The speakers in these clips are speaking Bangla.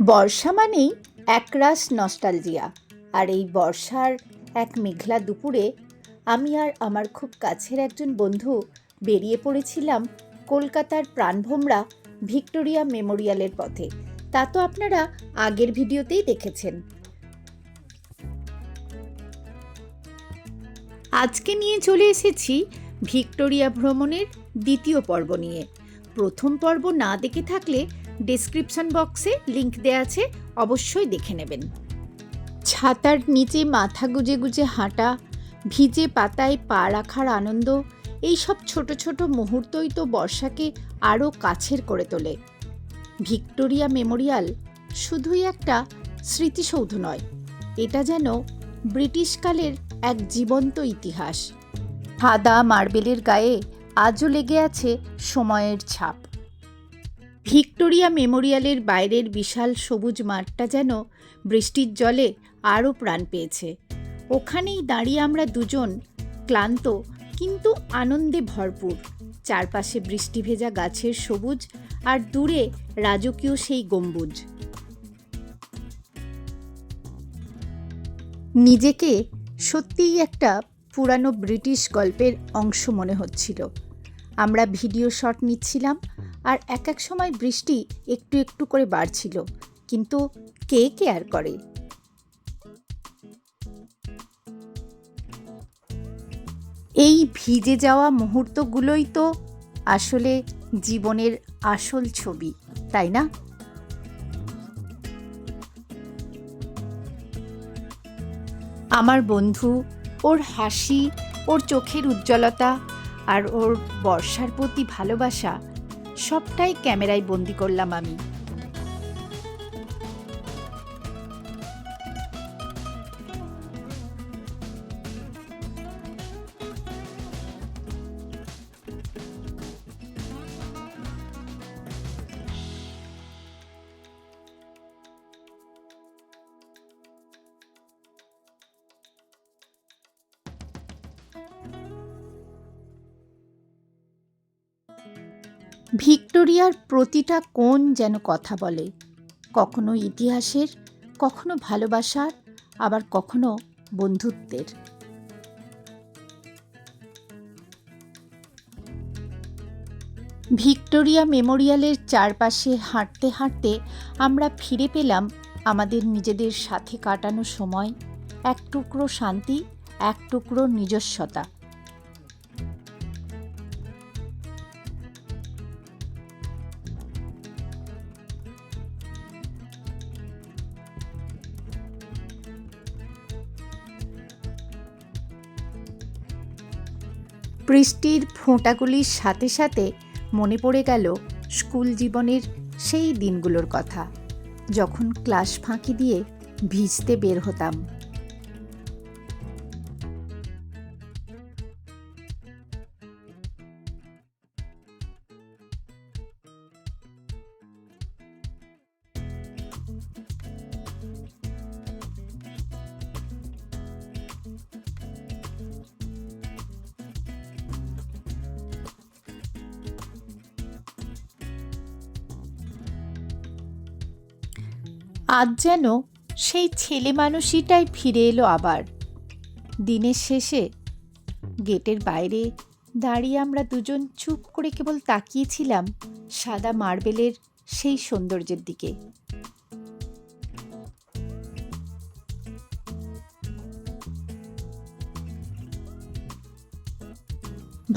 বর্ষা মানেই একরাশ নস্টালজিয়া। আর এই বর্ষার এক মেঘলা দুপুরে আমি আর আমার খুব কাছের একজন বন্ধু বেরিয়ে পড়েছিলাম কলকাতার প্রাণভোমরা ভিক্টোরিয়া মেমোরিয়ালের পথে। তা তো আপনারা আগের ভিডিওতেই দেখেছেন। আজকে নিয়ে চলে এসেছি ভিক্টোরিয়া ভ্রমণের দ্বিতীয় পর্ব নিয়ে। প্রথম পর্ব না দেখে থাকলে ডেসক্রিপশন বক্সে লিংক দেওয়া আছে, অবশ্যই দেখে নেবেন। ছাতার নিচে মাথা গুজে গুজে হাঁটা, ভিজে পাতায় পা রাখার আনন্দ, এই সব ছোট ছোট মুহূর্তই তো বর্ষাকে আরও কাছের করে তোলে। ভিক্টোরিয়া মেমোরিয়াল শুধুই একটা স্মৃতিসৌধ নয়, এটা যেন ব্রিটিশকালের এক জীবন্ত ইতিহাস। সাদা মার্বেলের গায়ে আজও লেগে আছে সময়ের ছাপ। ভিক্টোরিয়া মেমোরিয়ালের বাইরের বিশাল সবুজ মাঠটা যেন বৃষ্টির জলে আরও প্রাণ পেয়েছে। ওখানেই দাঁড়িয়ে আমরা দুজন, ক্লান্ত কিন্তু আনন্দে ভরপুর। চারপাশে বৃষ্টি ভেজা গাছের সবুজ আর দূরে রাজকীয় সেই গম্বুজ। নিজেকে সত্যিই একটা পুরানো ব্রিটিশ গল্পের অংশ মনে হচ্ছিল। আমরা ভিডিও শট নিচ্ছিলাম আর এক এক সময় বৃষ্টি একটু একটু করে বাড়ছিল, কিন্তু কে কেয়ার করে? এই ভিজে যাওয়া মুহূর্তগুলোই তো আসলে জীবনের আসল ছবি, তাই না? আমার বন্ধু, ওর হাসি, ওর চোখের উজ্জ্বলতা আর ওর বর্ষার প্রতি ভালোবাসা সবটাই ক্যামেরায় বন্দি করলাম আমি। ভিক্টোরিয়ার প্রতিটা কোণ যেন কথা বলে। কখনো ইতিহাসের, কখনো ভালোবাসার, আবার কখনো বন্ধুত্বের। ভিক্টোরিয়া মেমোরিয়ালের চারপাশে হাঁটতে হাঁটতে আমরা ফিরে পেলাম আমাদের নিজেদের সাথে কাটানো সময়। এক টুকরো শান্তি, এক টুকরো নিজস্বতা। বৃষ্টির ফোঁটাগুলির সাথে সাথে মনে পড়ে গেল স্কুল জীবনের সেই দিনগুলোর কথা, যখন ক্লাস ফাঁকি দিয়ে ভিজতে বের হতাম। আজ যেন সেই ছেলে মানুষইটাই ফিরে এলো আবার। দিনের শেষে গেটের বাইরে দাঁড়িয়ে আমরা দুজন চুপ করে কেবল তাকিয়েছিলাম সাদা মার্বেলের সেই সৌন্দর্যের দিকে।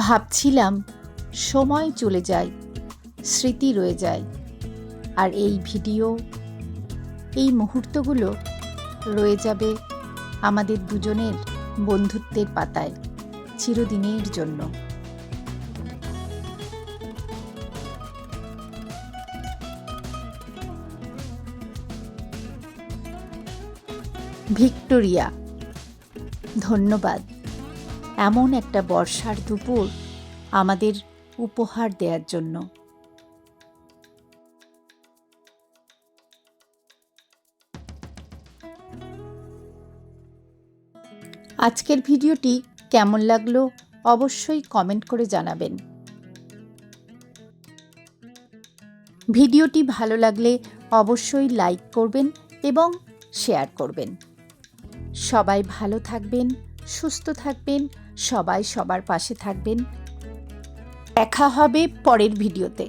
ভাবছিলাম সময় চলে যায়, স্মৃতি রয়ে যায়, আর এই ভিডিও এই মুহূর্তগুলো রয়ে যাবে আমাদের দুজনের বন্ধুত্বের পাতায় চিরদিনের জন্য। ভিক্টোরিয়া, ধন্যবাদ। এমন একটা বর্ষার দুপুর আমাদের উপহার দেওয়ার জন্য। আজকের ভিডিওটি কেমন লাগল অবশ্যই কমেন্ট করে জানাবেন। ভিডিওটি ভালো লাগলে অবশ্যই লাইক করবেন এবং শেয়ার করবেন। সবাই ভালো থাকবেন, সুস্থ থাকবেন, সবাই সবার পাশে থাকবেন। দেখা হবে পরের ভিডিওতে।